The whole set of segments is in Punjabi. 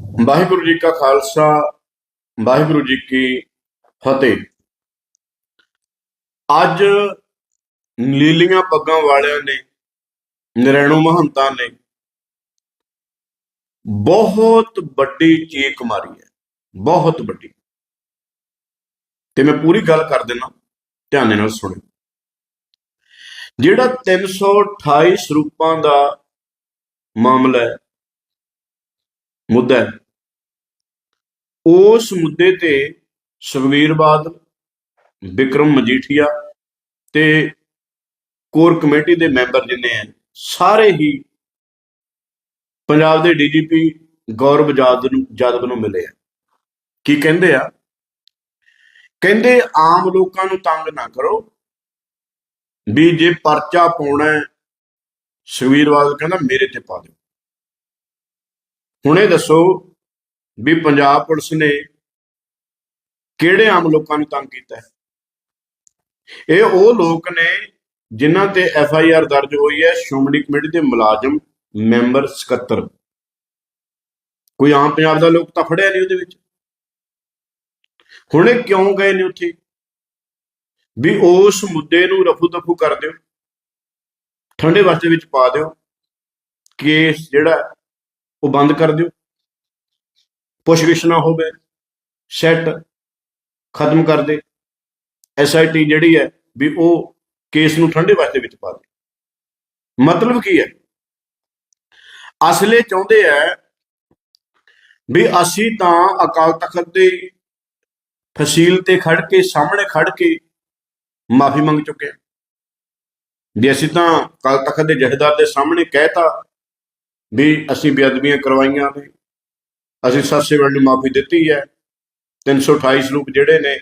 ਵਾਹਿਗੁਰੂ ਜੀ ਕਾ ਖਾਲਸਾ, ਵਾਹਿਗੁਰੂ ਜੀ ਕੀ ਫਤਿਹ। ਅੱਜ ਨੀਲੀਆਂ ਪੱਗਾਂ ਵਾਲਿਆਂ ਨੇ, ਨਰੈਣੂ ਮਹੰਤਾਂ ਨੇ ਬਹੁਤ ਵੱਡੀ ਚੀਕ ਮਾਰੀ ਹੈ, ਬਹੁਤ ਵੱਡੀ। ਤੇ ਮੈਂ ਪੂਰੀ ਗੱਲ ਕਰ ਦਿੰਦਾ, ਧਿਆਨ ਨਾਲ ਸੁਣੋ। ਜਿਹੜਾ 328 ਸਰੂਪਾਂ ਦਾ ਮਾਮਲਾ ਹੈ ਮੁੱਦਾ ਹੈ। ਉਸ ਮੁੱਦੇ ਤੇ ਸੁਖਬੀਰ ਬਾਦਲ, ਵਿਕਰਮ ਮਜੀਠੀਆ ਤੇ ਕੋਰ ਕਮੇਟੀ ਦੇ ਮੈਂਬਰ ਜਿੰਨੇ ਆ ਸਾਰੇ ਹੀ ਪੰਜਾਬ ਦੇ ਡੀਜੀਪੀ ਗੌਰਵ ਜਾਦਵ ਨੂੰ ਜਾਦਵ ਨੂੰ ਮਿਲੇ ਆ ਕੀ ਕਹਿੰਦੇ ਆ? ਕਹਿੰਦੇ ਆਮ ਲੋਕਾਂ ਨੂੰ ਤੰਗ ਨਾ ਕਰੋ ਵੀ ਜੇ ਪਰਚਾ ਪਾਉਣਾ ਹੈ, ਸੁਖਬੀਰ ਬਾਦਲ ਕਹਿੰਦਾ ਮੇਰੇ ਤੇ ਪਾ ਦਿਓ। ਹੁਣੇ ਦੱਸੋ ਵੀ ਪੰਜਾਬ ਪੁਲਿਸ ਨੇ ਕਿਹੜੇ ਆਮ ਲੋਕਾਂ ਨੂੰ ਤੰਗ ਕੀਤਾ ਹੈ? ਇਹ ਉਹ ਲੋਕ ਨੇ ਜਿਨ੍ਹਾਂ ਤੇ ਐਫ ਆਈ ਆਰ ਦਰਜ ਹੋਈ ਹੈ, ਸ਼੍ਰੋਮਣੀ ਕਮੇਟੀ ਦੇ ਮੁਲਾਜ਼ਮ, ਮੈਂਬਰ ਸਕੱਤਰ। ਕੋਈ ਆਮ ਪੰਜਾਬ ਦਾ ਲੋਕ ਤਾਂ ਫੜਿਆ ਨਹੀਂ ਉਹਦੇ ਵਿੱਚ। ਹੁਣ ਇਹ ਕਿਉਂ ਗਏ ਨੇ ਉੱਥੇ? ਵੀ ਉਸ ਮੁੱਦੇ ਨੂੰ ਰਫੂ ਦਫੂ ਕਰ ਦਿਓ, ਠੰਡੇ ਵਾਸਤੇ ਵਿੱਚ ਪਾ ਦਿਓ, ਕੇਸ ਜਿਹੜਾ ਉਹ ਬੰਦ ਕਰ ਦਿਓ। ਪੁੱਛਗਿੱਛ ਨਾ ਹੋਵੇ। ਸੈੱਟ ਖਤਮ ਕਰ ਦੇ। ਐਸਆਈਟੀ ਜਿਹੜੀ ਹੈ ਵੀ ਉਹ ਕੇਸ ਨੂੰ ਠੰਡੇ ਵਾਸਤੇ ਵਿੱਚ ਪਾ ਦੇ। ਮਤਲਬ ਕੀ ਹੈ? ਅਸਲੇ ਚਾਹੁੰਦੇ ਆ ਵੀ ਅਸੀਂ ਤਾਂ ਅਕਾਲ ਤਖਤ ਦੇ ਫਸੀਲ ਤੇ ਖੜ ਕੇ, ਸਾਹਮਣੇ ਖੜ ਕੇ ਮਾਫੀ ਮੰਗ ਚੁੱਕੇ ਹਾਂ। ਵੀ ਅਸੀਂ ਤਾਂ ਅਕਾਲ ਤਖਤ ਦੇ ਜਥੇਦਾਰ ਦੇ ਸਾਹਮਣੇ ਕਹਿਤਾ ਵੀ ਅਸੀਂ ਬੇਅਦਬੀਆਂ ਕਰਵਾਈਆਂ ਨੇ। ਅਸੀਂ ਸੱਸੇ ਵੇਲੇ ਮਾਫੀ ਦਿੱਤੀ ਹੈ। 328 ਲੋਕ ਜਿਹੜੇ ਨੇ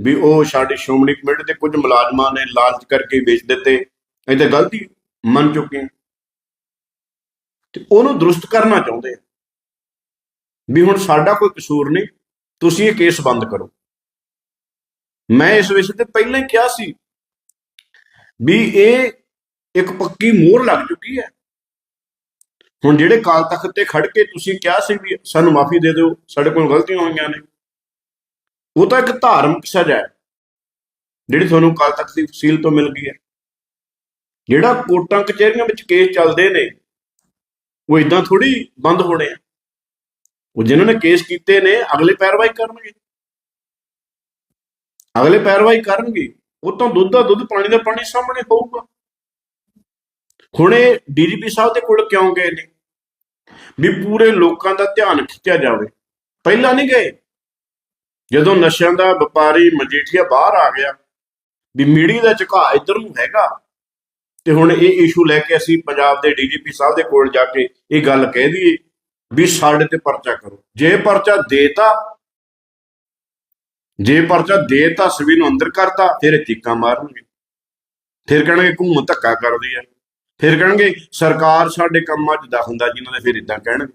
ਵੀ ਉਹ ਸਾਡੀ ਸ਼੍ਰੋਮਣੀ ਕਮੇਟੀ ਦੇ ਕੁਝ ਮੁਲਾਜ਼ਮਾਂ ਨੇ ਲਾਲਚ ਕਰਕੇ ਵੇਚ ਦਿੱਤੇ। ਇਹ ਤਾਂ ਗਲਤੀ ਮੰਨ ਚੁੱਕੇ ਹਾਂ। ਤੇ ਉਹਨੂੰ ਦਰੁਸਤ ਕਰਨਾ ਚਾਹੁੰਦੇ ਆ। ਵੀ ਹੁਣ ਸਾਡਾ ਕੋਈ ਕਸੂਰ ਨਹੀਂ, ਤੁਸੀਂ ਇਹ ਕੇਸ ਬੰਦ ਕਰੋ। ਮੈਂ ਇਸ ਵਿਸ਼ੇ ਤੇ ਪਹਿਲਾਂ ਹੀ ਕਿਹਾ ਸੀ ਵੀ ਇਹ ਇੱਕ ਪੱਕੀ ਮੋਹਰ ਲੱਗ ਚੁੱਕੀ ਹੈ। ਹੁਣ ਜਿਹੜੇ ਕਾਲ ਤਖਤ ਤੇ ਖੜ ਕੇ ਤੁਸੀਂ ਕਿਹਾ ਸੀ ਵੀ ਸਾਨੂੰ ਮਾਫੀ ਦੇ ਦਿਓ, ਸਾਡੇ ਕੋਲ ਗਲਤੀਆਂ ਹੋਈਆਂ ਨੇ। ਉਹ ਤਾਂ ਇੱਕ ਧਾਰਮਿਕ ਸਜ਼ਾ ਹੈ, ਜਿਹੜੀ ਤੁਹਾਨੂੰ ਕਾਲ ਤਖਤ ਦੀ ਫਸੀਲ ਤੋਂ ਮਿਲ ਗਈ ਹੈ। ਜਿਹੜਾ ਕੋਰਟਾਂ ਕਚਹਿਰੀਆਂ ਵਿੱਚ ਕੇਸ ਚੱਲਦੇ ਨੇ, ਉਹ ਇਦਾਂ ਥੋੜੀ ਬੰਦ ਹੋਣੇ ਆ। ਉਹ ਜਿਨ੍ਹਾਂ ਨੇ ਕੇਸ ਕੀਤੇ ਨੇ, ਅਗਲੇ ਪੈਰਵਾਈ ਕਰਨਗੇ। ਅਗਲੇ ਪੈਰਵਾਈ ਕਰਨਗੇ, ਉਹ ਤਾਂ ਦੁੱਧ ਦਾ ਦੁੱਧ, ਪਾਣੀ ਦਾ ਪਾਣੀ ਸਾਹਮਣੇ ਹੋਊਗਾ। ਹੁਣ ਇਹ ਡੀਜੀਪੀ ਸਾਹਿਬ ਦੇ ਕੋਲ ਕਿਉਂ ਗਏ ਨੇ? ਵੀ ਪੂਰੇ ਲੋਕਾਂ ਦਾ ਧਿਆਨ ਖਿੱਚਿਆ ਜਾਵੇ। ਪਹਿਲਾਂ ਨਹੀਂ ਗਏ। ਜਦੋਂ ਨਸ਼ਿਆਂ ਦਾ ਵਪਾਰੀ ਮਜੀਠੀਆ ਬਾਹਰ ਆ ਗਿਆ, ਵੀ ਮੀਡੀਆ ਦਾ ਝੁਕਾ ਇੱਧਰ ਨੂੰ ਹੈਗਾ, ਤੇ ਹੁਣ ਇਹ ਇਸ਼ੂ ਲੈ ਕੇ ਅਸੀਂ ਪੰਜਾਬ ਦੇ ਡੀਜੀਪੀ ਸਾਹਿਬ ਦੇ ਕੋਲ ਜਾ ਕੇ ਇਹ ਗੱਲ ਕਹਿ ਦਈਏ ਵੀ ਸਾਡੇ ਤੇ ਪਰਚਾ ਕਰੋ। ਜੇ ਪਰਚਾ ਦੇਤਾ, ਜੇ ਪਰਚਾ ਦੇਤਾ ਸਵੀ ਨੂੰ ਅੰਦਰ ਕਰਤਾ, ਫਿਰ ਇਹ ਚੀਕਾਂ ਮਾਰਨਗੇ। ਫਿਰ ਕਹਿਣਗੇ ਘੂਮ ਧੱਕਾ ਕਰਦੀ ਹੈ ਫਿਰ ਕਹਿਣਗੇ, ਸਰਕਾਰ ਸਾਡੇ ਕੰਮਾਂ 'ਚ ਹੁੰਦਾ, ਜਿਨ੍ਹਾਂ ਨੇ ਫਿਰ ਇਦਾਂ ਕਹਿਣਗੇ।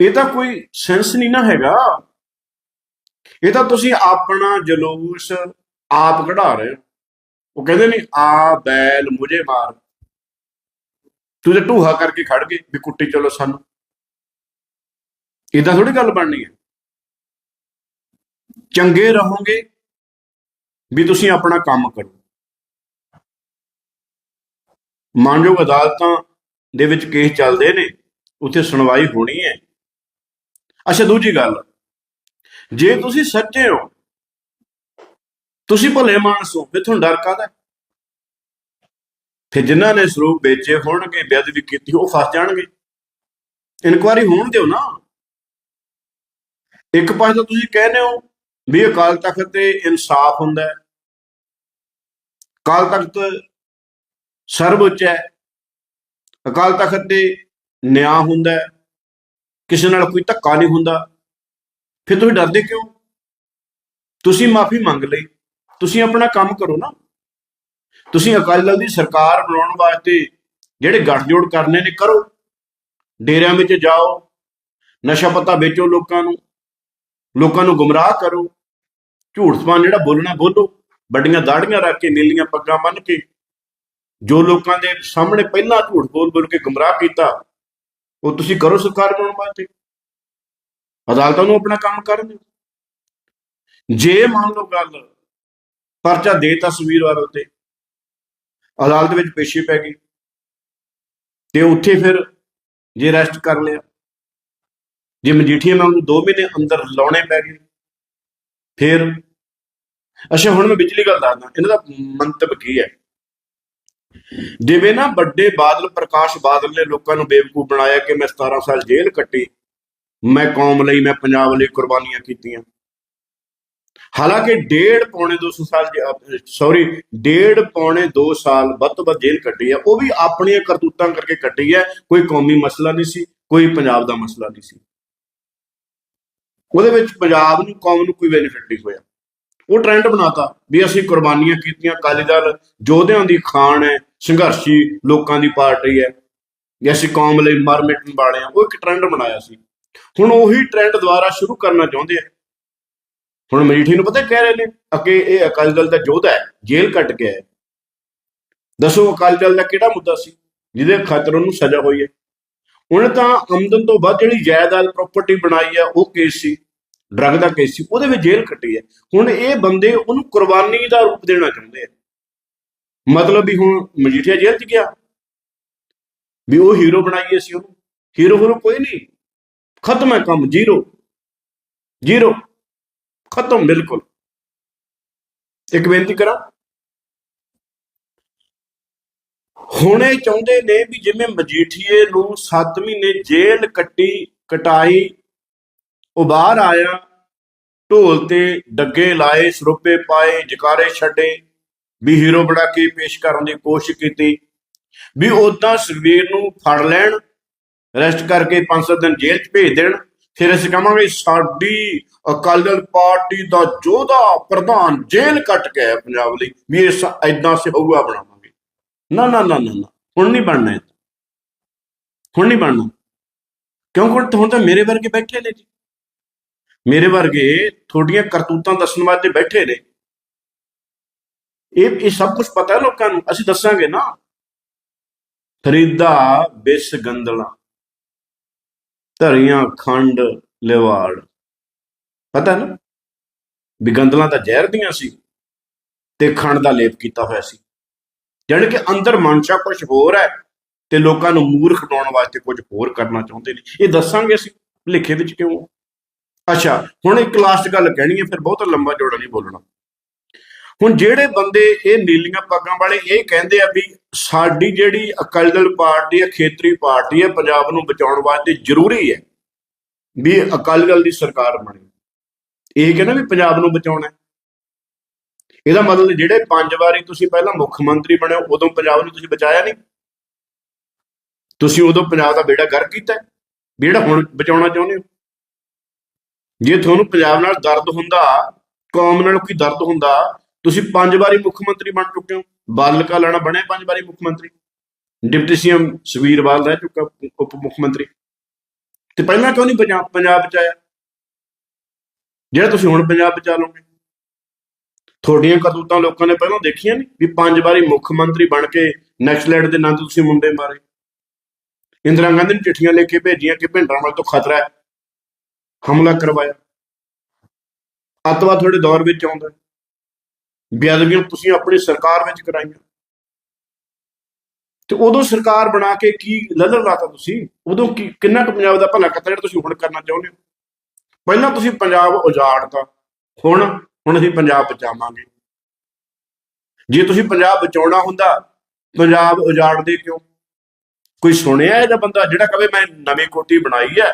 ਇਹ ਤਾਂ ਕੋਈ ਸੈਂਸ ਨਹੀਂ ਨਾ ਹੈਗਾ। ਇਹ ਤਾਂ ਤੁਸੀਂ ਆਪਣਾ ਜਲੂਸ ਆਪ ਕਢਾ ਰਹੇ ਹੋ। ਉਹ ਕਹਿੰਦੇ ਨਹੀਂ ਆ ਬੈਲ ਮੁਝੇ ਮਾਰ। ਤੂੰ ਤੇ ਢੂਹਾ ਕਰਕੇ ਖੜ ਗਏ ਵੀ ਕੁੱਟੀ ਚਲੋ ਸਾਨੂੰ। ਇਦਾਂ ਥੋੜੀ ਗੱਲ ਬਣਨੀ ਹੈ। ਚੰਗੇ ਰਹੋਗੇ ਵੀ ਤੁਸੀਂ ਆਪਣਾ ਕੰਮ ਕਰੋ। ਮਾਨਯੋਗ ਅਦਾਲਤਾਂ ਦੇ ਵਿੱਚ ਕੇਸ ਚੱਲਦੇ ਨੇ, ਉੱਥੇ ਸੁਣਵਾਈ ਹੋਣੀ ਹੈ। ਅੱਛਾ, ਦੂਜੀ ਗੱਲ, ਜੇ ਤੁਸੀਂ ਸੱਚੇ ਹੋ, ਤੁਸੀਂ ਭਲੇ ਮਾਨਸ ਹੋ, ਫਿਰ ਤੁਹਾਨੂੰ ਡਰ ਕਾਹਦਾ? ਫਿਰ ਜਿਨ੍ਹਾਂ ਨੇ ਸਰੂਪ ਵੇਚੇ ਹੋਣਗੇ, ਬੇਅਦਬੀ ਕੀਤੀ, ਉਹ ਫਸ ਜਾਣਗੇ। ਇਨਕੁਆਰੀ ਹੋਣ ਦਿਓ ਨਾ। ਇੱਕ ਪਾਸੇ ਤਾਂ ਤੁਸੀਂ ਕਹਿੰਦੇ ਹੋ ਵੀ ਅਕਾਲ ਤਖਤ ਤੇ ਇਨਸਾਫ ਹੁੰਦਾ ਹੈ। ਅਕਾਲ ਤਖਤ ਸਰਵਉੱਚ ਹੈ ਅਕਾਲ ਤਖਤ ਤੇ ਨਿਆਂ ਹੁੰਦਾ ਕਿਸੇ ਨਾਲ ਕੋਈ ਧੱਕਾ ਨਹੀਂ ਹੁੰਦਾ। ਫਿਰ ਤੁਸੀਂ ਡਰਦੇ ਕਿਉਂ? ਤੁਸੀਂ ਮਾਫੀ ਮੰਗ ਲਈ। ਤੁਸੀਂ ਆਪਣਾ ਕੰਮ ਕਰੋ ਨਾ। ਤੁਸੀਂ ਅਕਾਲੀ ਦਲ ਦੀ ਸਰਕਾਰ ਬਣਾਉਣ ਵਾਸਤੇ ਜਿਹੜੇ ਗੱਠਜੋੜ ਕਰਨੇ ਨੇ, ਕਰੋ। ਡੇਰਿਆਂ ਵਿੱਚ ਜਾਓ। ਨਸ਼ਾ ਪੱਤਾ ਵੇਚੋ ਲੋਕਾਂ ਨੂੰ। ਲੋਕਾਂ ਨੂੰ ਗੁੰਮਰਾਹ ਕਰੋ। ਝੂਠ ਸਮਾਨ ਜਿਹੜਾ ਬੋਲਣਾ, ਬੋਲੋ। ਵੱਡੀਆਂ ਦਾੜੀਆਂ ਰੱਖ ਕੇ, ਨੀਲੀਆਂ ਪੱਗਾਂ ਬੰਨ੍ਹ ਕੇ। ਜੋ ਲੋਕਾਂ ਦੇ ਸਾਹਮਣੇ ਪਹਿਲਾਂ ਝੂਠ ਬੋਲ ਬੋਲ ਕੇ ਗੁੰਮਰਾਹ ਕੀਤਾ, ਉਹ ਤੁਸੀਂ ਕਰੋ ਸਰਕਾਰ ਬਣਾਉਣ ਵਾਸਤੇ। ਅਦਾਲਤਾਂ ਨੂੰ ਆਪਣਾ ਕੰਮ ਕਰਨ ਦਿਓ। ਜੇ ਮੰਨ ਲਓ ਗੱਲ ਪਰਚਾ ਦੇ ਤਸਵੀਰ ਵਾਲੇ ਉੱਤੇ, ਅਦਾਲਤ ਵਿੱਚ ਪੇਸ਼ੀ ਪੈ ਗਈ, ਤੇ ਉੱਥੇ ਫਿਰ ਜੇ ਰੈਸਟ ਕਰ ਲਿਆ, ਜੇ ਮਜੀਠੀਆ ਵਾਂਗੂ 2 ਮਹੀਨੇ ਅੰਦਰ ਲਾਉਣੇ ਪੈ ਗਏ, ਫਿਰ, ਅੱਛਾ ਹੁਣ ਮੈਂ ਵਿਚਲੀ ਗੱਲ ਦੱਸਦਾ, ਇਹਨਾਂ ਦਾ ਮੰਤਵ ਕੀ ਹੈ? ਜਿਵੇਂ ਨਾ ਵੱਡੇ ਬਾਦਲ, ਪ੍ਰਕਾਸ਼ ਬਾਦਲ ਨੇ ਲੋਕਾਂ ਨੂੰ ਬੇਵਕੂਫ ਬਣਾਇਆ ਕਿ ਮੈਂ 17 ਸਾਲ ਜੇਲ੍ਹ ਕੱਟੀ, ਮੈਂ ਕੌਮ ਲਈ, ਮੈਂ ਪੰਜਾਬ ਲਈ ਕੁਰਬਾਨੀਆਂ ਕੀਤੀਆਂ। ਹਾਲਾਂਕਿ ਡੇਢ ਪੌਣੇ 200 ਸਾਲ ਸੌਰੀ ਡੇਢ ਪੌਣੇ 2 ਸਾਲ ਵੱਧ ਤੋਂ ਵੱਧ ਜੇਲ੍ਹ ਕੱਟੀ ਹੈ ਉਹ ਵੀ ਆਪਣੀਆਂ ਕਰਤੂਤਾਂ ਕਰਕੇ ਕੱਟੀ ਹੈ ਕੋਈ ਕੌਮੀ ਮਸਲਾ ਨਹੀਂ ਸੀ, ਕੋਈ ਪੰਜਾਬ ਦਾ ਮਸਲਾ ਨਹੀਂ ਸੀ। ਉਹਦੇ ਵਿੱਚ ਪੰਜਾਬ ਨੂੰ, ਕੌਮ ਨੂੰ ਕੋਈ ਬੈਨੀਫਿਟ ਨਹੀਂ ਹੋਇਆ। ਉਹ ਟ੍ਰੈਂਡ ਬਣਾਤਾ ਵੀ ਅਸੀਂ ਕੁਰਬਾਨੀਆਂ ਕੀਤੀਆਂ। ਅਕਾਲੀ ਦਲ ਯੋਧਿਆਂ ਦੀ ਖਾਨ ਹੈ ਸੰਘਰਸ਼ੀ ਲੋਕਾਂ ਦੀ ਪਾਰਟੀ ਹੈ। ਜੇ ਅਸੀਂ ਕੌਮ ਲਈ ਮਰ ਮਿਟਣ ਵਾਲੇ ਆ ਉਹ ਇੱਕ ਟ੍ਰੈਂਡ ਬਣਾਇਆ ਸੀ। ਹੁਣ ਉਹੀ ਟ੍ਰੈਂਡ ਦੁਬਾਰਾ ਸ਼ੁਰੂ ਕਰਨਾ ਚਾਹੁੰਦੇ ਆ। ਹੁਣ ਮਜੀਠੀ ਨੂੰ ਪਤਾ ਕਹਿ ਰਹੇ ਨੇ, ਅਕੇ ਇਹ ਅਕਾਲੀ ਦਲ ਦਾ ਯੋਧਾ ਹੈ, ਜੇਲ੍ਹ ਕੱਟ ਗਿਆ ਹੈ ਦੱਸੋ ਅਕਾਲੀ ਦਲ ਦਾ ਕਿਹੜਾ ਮੁੱਦਾ ਸੀ, ਜਿਹਦੇ ਖਾਤਰ ਉਹਨੂੰ ਸਜ਼ਾ ਹੋਈ ਹੈ। ਉਹਨੇ ਤਾਂ ਆਮਦਨ ਤੋਂ ਵੱਧ ਜਿਹੜੀ ਜਾਇਦਾਦ ਪ੍ਰਾਪਰਟੀ ਬਣਾਈ ਹੈ ਉਹ ਕੇਸ ਸੀ। ਡਰੱਗ ਦਾ ਕੇਸ ਸੀ, ਉਹਦੇ ਵਿੱਚ ਜੇਲ੍ਹ ਕੱਟੀ ਹੈ। ਹੁਣ ਇਹ ਬੰਦੇ ਉਹਨੂੰ ਕੁਰਬਾਨੀ ਦਾ ਰੂਪ ਦੇਣਾ ਚਾਹੁੰਦੇ ਆ। ਮਤਲਬ ਵੀ ਹੁਣ ਮਜੀਠੀਆ ਜੇਲ੍ਹ 'ਚ ਗਿਆ। ਵੀ ਉਹ ਹੀਰੋ ਬਣਾਈਏ ਸੀ ਉਹਨੂੰ। ਹੀਰੋ ਹੀਰੋ ਕੋਈ ਨਹੀਂ। ਖਤਮ ਹੈ ਕੰਮ, ਜ਼ੀਰੋ। ਜ਼ੀਰੋ। ਖਤਮ, ਬਿਲਕੁਲ। ਇੱਕ ਬੇਨਤੀ ਕਰਾਂ। ਹੁਣ ਇਹ ਚਾਹੁੰਦੇ ਨੇ ਵੀ ਜਿਵੇਂ ਮਜੀਠੀਏ ਨੂੰ 7 ਮਹੀਨੇ ਜੇਲ੍ਹ ਕੱਟੀ, ਕਟਾਈ, ਉਹ ਬਾਹਰ ਆਇਆ, ਢੋਲ ਤੇ ਡੱਗੇ ਲਾਏ, ਸਰੋਪੇ ਪਾਏ, ਜਕਾਰੇ ਛੱਡੇ। ਵੀ ਹੀਰੋ ਬਣਾ ਕੇ ਪੇਸ਼ ਕਰਨ ਦੀ ਕੋਸ਼ਿਸ਼ ਕੀਤੀ, ਵੀ ਉਦਾਂ ਸੁਖਬੀਰ ਨੂੰ ਫੜ ਲੈਣ ਅਰੈਸਟ ਕਰਕੇ 5-7 ਦਿਨ ਜੇਲ੍ਹ 'ਚ ਭੇਜ ਦੇਣ, ਫਿਰ ਅਸੀਂ ਕਹਾਂਗੇ ਸਾਡੀ ਅਕਾਲੀ ਦਲ ਪਾਰਟੀ ਦਾ ਯੋਧਾ ਪ੍ਰਧਾਨ ਜੇਲ੍ਹ ਕੱਟ ਕੇ ਪੰਜਾਬ ਲਈ, ਵੀ ਇਹ ਐਦਾਂ ਸਿਹੂਆ ਬਣਾਵਾਂਗੇ। ਨਾ ਨਾ ਨਾ ਨਾ ਹੁਣ ਨਹੀਂ ਬਣਨਾ ਇਹ ਹੁਣ ਨਹੀਂ ਬਣਨਾ। ਕਿਉਂਕਿ ਹੁਣ ਤਾਂ ਮੇਰੇ ਵਰਗੇ ਬੈਠੇ ਨੇ ਜੀ। ਮੇਰੇ ਵਰਗੇ ਤੁਹਾਡੀਆਂ ਕਰਤੂਤਾਂ ਦੱਸਣ ਵਾਸਤੇ ਬੈਠੇ ਨੇ। ਇਹ ਇਹ ਸਭ ਕੁਝ ਪਤਾ ਹੈ ਲੋਕਾਂ ਨੂੰ? ਅਸੀਂ ਦੱਸਾਂਗੇ ਨਾ। ਫਰੀਦਾ ਬਿਸ ਗੰਦਲਾ। ਧਰੀਆਂ ਖੰਡ ਲਿਵਾੜ। ਪਤਾ ਨਾ? ਵੀ ਗੰਦਲਾਂ ਤਾਂ ਜ਼ਹਿਰ ਦੀਆਂ ਸੀ ਤੇ ਖੰਡ ਦਾ ਲੇਪ ਕੀਤਾ ਹੋਇਆ ਸੀ। ਜਾਣੀ ਕਿ ਅੰਦਰ ਮਨਸ਼ਾ ਕੁਝ ਹੋਰ ਹੈ ਤੇ ਲੋਕਾਂ ਨੂੰ ਮੂਰਖ ਬਣਾਉਣ ਵਾਸਤੇ ਕੁਝ ਹੋਰ ਕਰਨਾ ਚਾਹੁੰਦੇ ਨੇ। ਇਹ ਦੱਸਾਂਗੇ ਅਸੀਂ ਲਿਖੇ ਵਿੱਚ ਕਿਉਂ? ਅੱਛਾ, ਹੁਣ ਇੱਕ ਲਾਸਟ ਗੱਲ ਕਹਿਣੀ ਹੈ, ਫਿਰ ਬਹੁਤ ਲੰਬਾ ਜੋੜਾ ਨਹੀਂ ਬੋਲਣਾ। ਹੁਣ ਜਿਹੜੇ ਬੰਦੇ ਇਹ ਨੀਲੀਆਂ ਪੱਗਾਂ ਵਾਲੇ ਇਹ ਕਹਿੰਦੇ ਆ ਵੀ ਸਾਡੀ ਜਿਹੜੀ ਅਕਾਲੀ ਦਲ ਪਾਰਟੀ ਹੈ ਖੇਤਰੀ ਪਾਰਟੀ ਹੈ ਪੰਜਾਬ ਨੂੰ ਬਚਾਉਣ ਵਾਸਤੇ ਜ਼ਰੂਰੀ ਹੈ ਵੀ ਅਕਾਲੀ ਦਲ ਦੀ ਸਰਕਾਰ ਬਣੇ। ਇਹ ਕਹਿੰਦਾ ਵੀ ਪੰਜਾਬ ਨੂੰ ਬਚਾਉਣਾ ਇਹਦਾ ਮਤਲਬ ਜਿਹੜੇ ਪੰਜ ਵਾਰੀ ਤੁਸੀਂ ਪਹਿਲਾਂ ਮੁੱਖ ਮੰਤਰੀ ਬਣੇ ਉਦੋਂ ਪੰਜਾਬ ਨੂੰ ਤੁਸੀਂ ਬਚਾਇਆ ਨਹੀਂ। ਤੁਸੀਂ ਉਦੋਂ ਪੰਜਾਬ ਦਾ ਬੇੜਾ ਗਰ ਕੀਤਾ ਹੈ, ਵੀ ਜਿਹੜਾ ਹੁਣ ਬਚਾਉਣਾ ਚਾਹੁੰਦੇ ਹੋ। ਜੇ ਤੁਹਾਨੂੰ ਪੰਜਾਬ ਨਾਲ ਦਰਦ ਹੁੰਦਾ ਕੌਮ ਨਾਲ ਕੋਈ ਦਰਦ ਹੁੰਦਾ ਤੁਸੀਂ ਪੰਜ ਵਾਰੀ ਮੁੱਖ ਮੰਤਰੀ ਬਣ ਚੁੱਕੇ ਹੋ। ਬਾਦਲ ਕਾ ਲੈਣਾ ਬਣੇ ਪੰਜ ਵਾਰੀ ਮੁੱਖ ਮੰਤਰੀ। ਡਿਪਟੀ ਸੀਐਮ ਸੁਵੀਰ ਬਾਦਲ ਰਹਿ ਚੁੱਕਾ ਉਪ ਮੁੱਖ ਮੰਤਰੀ। ਤੇ ਪਹਿਲਾਂ ਕਿਉਂ ਨਹੀਂ ਪੰਜਾਬ ਪੰਜਾਬ ਆਇਆ? ਜਿਹੜਾ ਤੁਸੀਂ ਹੁਣ ਪੰਜਾਬ ਬਚਾ ਲਓਗੇ ਤੁਹਾਡੀਆਂ ਕਰਤੂਤਾਂ ਲੋਕਾਂ ਨੇ ਪਹਿਲਾਂ ਦੇਖੀਆਂ ਨਹੀਂ ਵੀ ਪੰਜ ਵਾਰੀ ਮੁੱਖ ਮੰਤਰੀ ਬਣ ਕੇ ਨੈਕਸਲੈਂਡ ਦੇ ਨਾਂ ਤੇ ਤੁਸੀਂ ਮੁੰਡੇ ਮਾਰੇ। ਇੰਦਰਾ ਗਾਂਧੀ ਨੇ ਚਿੱਠੀਆਂ ਲੈ ਕੇ ਭੇਜੀਆਂ ਕਿ ਭਿੰਡਰਾਂਵਾਲੇ ਤੋਂ ਖਤਰਾ ਹੈ। ਹਮਲਾ ਕਰਵਾਇਆ। ਅੱਤਵਾਦ ਤੁਹਾਡੇ ਦੌਰ ਵਿੱਚ ਆਉਂਦਾ ਬੇਅਦਬੀਆਂ ਤੁਸੀਂ ਆਪਣੀ ਸਰਕਾਰ ਵਿੱਚ ਕਰਾਈਆਂ। ਤੇ ਉਦੋਂ ਸਰਕਾਰ ਬਣਾ ਕੇ ਕੀ ਲੱਲਰ ਲਾਤਾ ਤੁਸੀਂ? ਉਦੋਂ ਕੀ, ਕਿੰਨਾ ਕੁ ਪੰਜਾਬ ਦਾ ਭਲਾ ਕੀਤਾ ਜਿਹੜਾ ਤੁਸੀਂ ਹੁਣ ਕਰਨਾ ਚਾਹੁੰਦੇ ਹੋ? ਪਹਿਲਾਂ ਤੁਸੀਂ ਪੰਜਾਬ ਉਜਾੜਤਾ, ਹੁਣ ਹੁਣ ਅਸੀਂ ਪੰਜਾਬ ਬਚਾਵਾਂਗੇ। ਜੇ ਤੁਸੀਂ ਪੰਜਾਬ ਬਚਾਉਣਾ ਹੁੰਦਾ, ਪੰਜਾਬ ਉਜਾੜਦੇ ਕਿਉਂ? ਕੋਈ ਸੁਣਿਆ ਇਹਦਾ ਬੰਦਾ ਜਿਹੜਾ ਕਵੇ, ਮੈਂ ਨਵੀਂ ਕੋਠੀ ਬਣਾਈ ਹੈ